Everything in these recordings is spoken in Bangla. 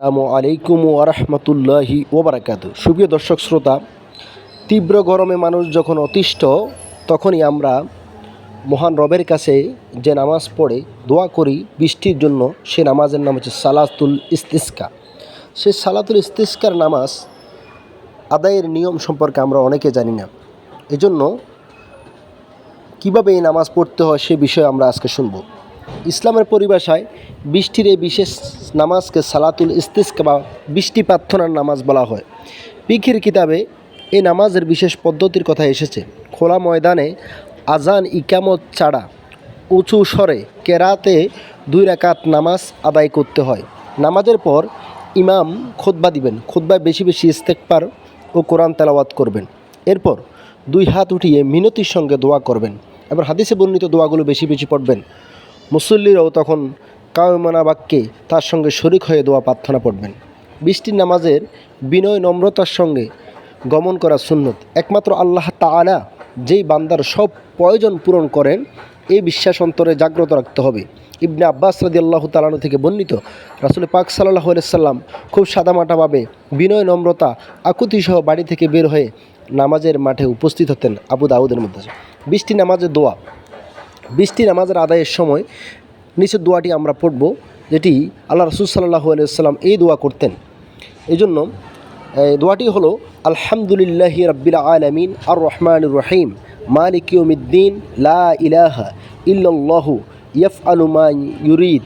আসসালামু আলাইকুম ও ওরহমতুল্লাহি ওবরাকাত সুপ্রিয় দর্শক শ্রোতা, তীব্র গরমে মানুষ যখন অতিষ্ঠ, তখনই আমরা মহান রবের কাছে যে নামাজ পড়ে দোয়া করি, বৃষ্টির জন্য সে নামাজের নাম হচ্ছে সালাতুল ইস্তিস্কা। সেই সালাতুল ইস্তিস্কার নামাজ আদায়ের নিয়ম সম্পর্কে আমরা অনেকে জানি না। এজন্য কীভাবে এই নামাজ পড়তে হয় সে বিষয়ে আমরা আজকে শুনব। ইসলামের পরিভাষায় বৃষ্টির এই বিশেষ নামাজকে সালাতুল ইস্তিস্কা বা বৃষ্টি প্রার্থনার নামাজ বলা হয়। পিখির কিতাবে এই নামাজের বিশেষ পদ্ধতির কথা এসেছে। খোলা ময়দানে আজান ইকামত ছাড়া উঁচু স্বরে কেরাতে দুই রাকাত নামাজ আদায় করতে হয়। নামাজের পর ইমাম খোদবা দিবেন। খোদবায় বেশি বেশি ইস্তেকপার ও কোরআন তেলাওয়াত করবেন। এরপর দুই হাত উঠিয়ে মিনতির সঙ্গে দোয়া করবেন। এবার হাদিসে বর্ণিত দোয়াগুলো বেশি বেশি পড়বেন। মুসল্লিরাও তখন কায়মনা বাক্যে তার সঙ্গে শরিক হয়ে দোয়া প্রার্থনা পড়বেন বৃষ্টির নামাজের বিনয় নম্রতার সঙ্গে গমন করা সুন্নত। একমাত্র আল্লাহ তাআলা যেই বান্দার সব প্রয়োজন পূরণ করেন, এই বিশ্বাস অন্তরে জাগ্রত রাখতে হবে। ইবনে আব্বাস রাদি আল্লাহ তালানু থেকে বর্ণিত, রাসুল পাক সাল্লাহ সাল্লাম খুব সাদামাটাভাবে বিনয় নম্রতা আকুতি সহ বাড়ি থেকে বের হয়ে নামাজের মাঠে উপস্থিত হতেন আবু দাউদের মধ্যে। বৃষ্টি নামাজের দোয়া বৃষ্টি নামাজের আদায়ের সময় নিচের দোয়াটি আমরা পড়ব, যেটি আল্লাহ রসুল সাল্লাহ আলাইসাল্লাম এই দোয়া করতেন। এই জন্য দোয়াটি হলো, আলহামদুলিল্লাহ রব্বিল আলমিন আর রহমান রহিম, মালিক ইউমিদ্দিন লা ইলাহা ইল্লাল্লাহু ইয়ফ আলুমা ইউরিদ,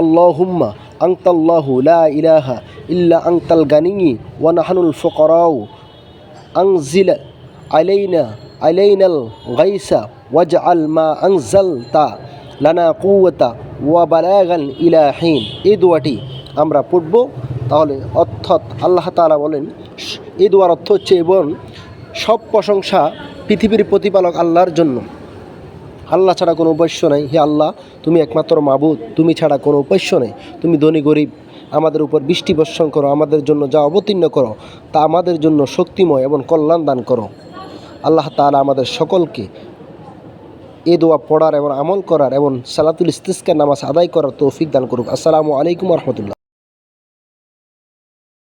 আল্লাহুম্মা আংতাল্লাহু লা ইলাহা ইল্লা আংতাল গানিয়ি ওয়ানাহানুল ফকরাউ আংজিল আলাইনা, আলাইনাল গাইসা ওয়াজআল মা আনজালতা লানা কুওয়াতা ওয়া বালাগান ইলা হিন এই আমরা পড়ব। তাহলে অর্থাৎ আল্লাহ তাআলা বলেন, এই দোয়ার অর্থ হচ্ছে এবং সব প্রশংসা পৃথিবীর প্রতিপালক আল্লাহর জন্য। আল্লাহ ছাড়া কোনো উপাস্য নেই। হে আল্লাহ, তুমি একমাত্র মাবুদ। তুমি ছাড়া কোনো উপাস্য নেই। তুমি ধনী, গরিব। আমাদের উপর বৃষ্টি বর্ষণ করো। আমাদের জন্য যা অবতীর্ণ করো, তা আমাদের জন্য শক্তিময় এবং কল্যাণ দান করো। আল্লাহ তাআলা আমাদের সকলকে এ দোয়া পড়ার এবং আমল করার এবং সালাতুল ইস্তিসকার নামাজ আদায় করার তৌফিক দান করুক। আসসালামু আলাইকুম রহমতুল্লাহ।